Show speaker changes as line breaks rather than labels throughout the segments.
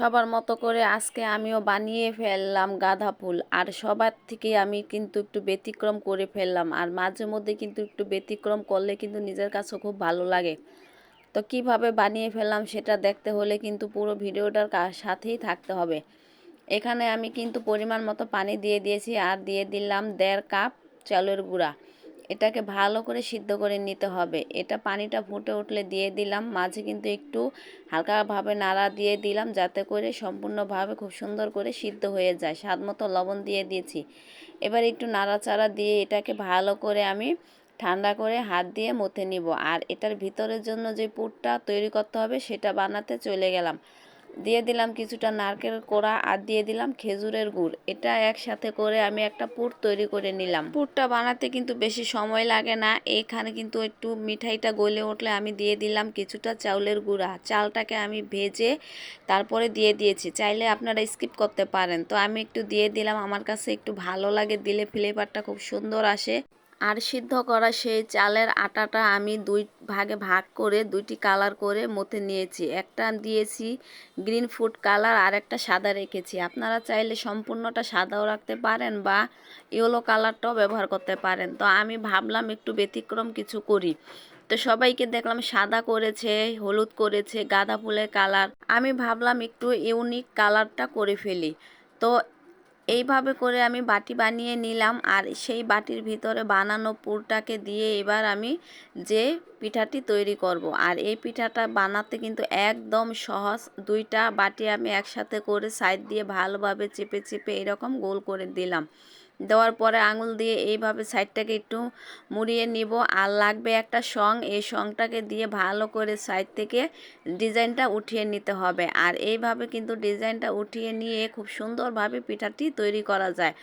সবার মতো করে আজকে আমিও বানিয়ে ফেললাম গাঁদা ফুল। আর সবার থেকে আমি কিন্তু একটু ব্যতিক্রম করে ফেললাম। আর মাঝে মধ্যে কিন্তু একটু ব্যতিক্রম করলে কিন্তু নিজের কাছে খুব ভালো লাগে। তো কীভাবে বানিয়ে ফেললাম সেটা দেখতে হলে কিন্তু পুরো ভিডিওটার সাথেই থাকতে হবে। এখানে আমি কিন্তু পরিমাণ মতো পানি দিয়ে দিয়েছি। আর দিয়ে দিলাম দেড় কাপ চালের গুঁড়া। এটাকে ভালো করে সিদ্ধ করে নিতে হবে। এটা পানিটা ফুটে উঠলে দিয়ে দিলাম। মাঝে কিন্তু একটু হালকাভাবে নাড়া দিয়ে দিলাম যাতে করে সম্পূর্ণভাবে খুব সুন্দর করে সিদ্ধ হয়ে যায়। স্বাদ মতো লবণ দিয়ে দিয়েছি। এবার একটু নাড়াচাড়া দিয়ে এটাকে ভালো করে আমি ঠান্ডা করে হাত দিয়ে মথে নিব। আর এটার ভিতরের জন্য যে পুরটা তৈরি করতে হবে সেটা বানাতে চলে গেলাম। দিয়ে দিলাম কিছুটা নারকেল কোড়া আর দিয়ে দিলাম খেজুরের গুড়। এটা একসাথে করে আমি একটা পুর তৈরি করে নিলাম। পুরটা বানাতে কিন্তু বেশি সময় লাগে না। এখানে কিন্তু একটু মিঠাইটা গলে উঠলে আমি দিয়ে দিলাম কিছুটা চাউলের গুঁড়া। চালটাকে আমি ভেজে তারপরে দিয়ে দিয়েছি। চাইলে আপনারা স্কিপ করতে পারেন। তো আমি একটু দিয়ে দিলাম। আমার কাছে একটু ভালো লাগে। দিলে ফ্লেভারটা খুব সুন্দর আসে। আর সিদ্ধ করা সেই চালের আটাটা আমি দুই ভাগে ভাগ করে দুইটি কালার করে মতে নিয়েছি। একটা দিয়েছি গ্রিন ফুড কালার আর একটা সাদা রেখেছি। আপনারা চাইলে সম্পূর্ণটা সাদাও রাখতে পারেন বা ইয়েলো কালারটাও ব্যবহার করতে পারেন। তো আমি ভাবলাম একটু ব্যতিক্রম কিছু করি। তো সবাইকে দেখলাম সাদা করেছে, হলুদ করেছে, গাঁদা ফুলের কালার আমি ভাবলাম একটু ইউনিক কালারটা করে ফেলি। তো এইভাবে করে আমি বাটি বানিয়ে নিলাম আর সেই বাটির ভিতরে বানানো পুরটাকে দিয়ে এবার আমি যে পিঠাটি তৈরি করব। আর এই পিঠাটা বানাতে কিন্তু একদম সহজ। দুইটা বাটি আমি একসাথে করে সাইড দিয়ে ভালোভাবে চেপে চেপে এরকম গোল করে দিলাম। দেওয়ার পরে আঙুল দিয়ে এইভাবে সাইডটাকে একটু মুড়িয়ে নিব। আর লাগবে একটা সং। এই সংটাকে দিয়ে ভালো করে সাইড থেকে ডিজাইনটা উঠিয়ে নিতে হবে। আর এইভাবে কিন্তু ডিজাইনটা উঠিয়ে নিয়ে খুব সুন্দরভাবে পিঠাটি তৈরি করা যায়।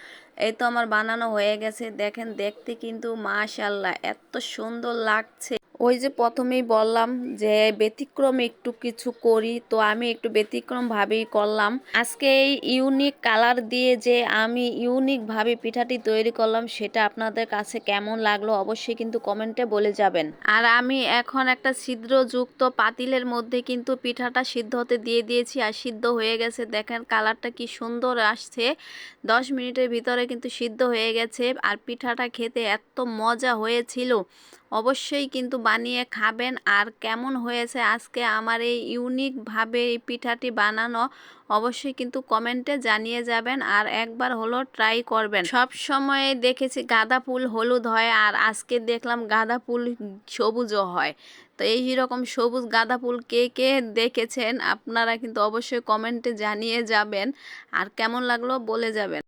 এই তো আমার বানানো হয়ে গেছে। দেখেন, দেখতে কিন্তু মাশাল্লাহ এত সুন্দর লাগছে। ওই যে প্রথমেই বললাম যে ব্যতিক্রম একটু কিছু করি, তো আমি একটু ব্যতিক্রমভাবেই করলাম। আজকে এই ইউনিক কালার দিয়ে যে আমি ইউনিকভাবে পিঠাটি তৈরি করলাম, সেটা আপনাদের কাছে কেমন লাগল অবশ্যই কিন্তু কমেন্টে বলে যাবেন। আর আমি এখন একটা ছিদ্রযুক্ত পাতিলের মধ্যে কিন্তু পিঠাটা সিদ্ধ হতে দিয়ে দিয়েছি, আর সিদ্ধ হয়ে গেছে। দেখেন কালারটা কি সুন্দর আসছে। দশ মিনিটের ভিতরে কিন্তু সিদ্ধ হয়ে গেছে, আর পিঠাটা খেতে এত মজা হয়েছিল। অবশ্যই কিন্তু বানিয়ে খাবেন। আর কেমন হয়েছে আজকে আমার এই ইউনিকভাবে এই পিঠাটি বানানো অবশ্যই কিন্তু কমেন্টে জানিয়ে যাবেন আর একবার হলো ট্রাই করবেন। সব সময় দেখেছি গাঁদা ফুল হলুদ হয় আর আজকে দেখলাম গাঁদা ফুল সবুজও হয়। তো এই রকম সবুজ গাঁদা ফুল কে কে দেখেছেন আপনারা কিন্তু অবশ্যই কমেন্টে জানিয়ে যাবেন। আর কেমন লাগল বলে যাবেন।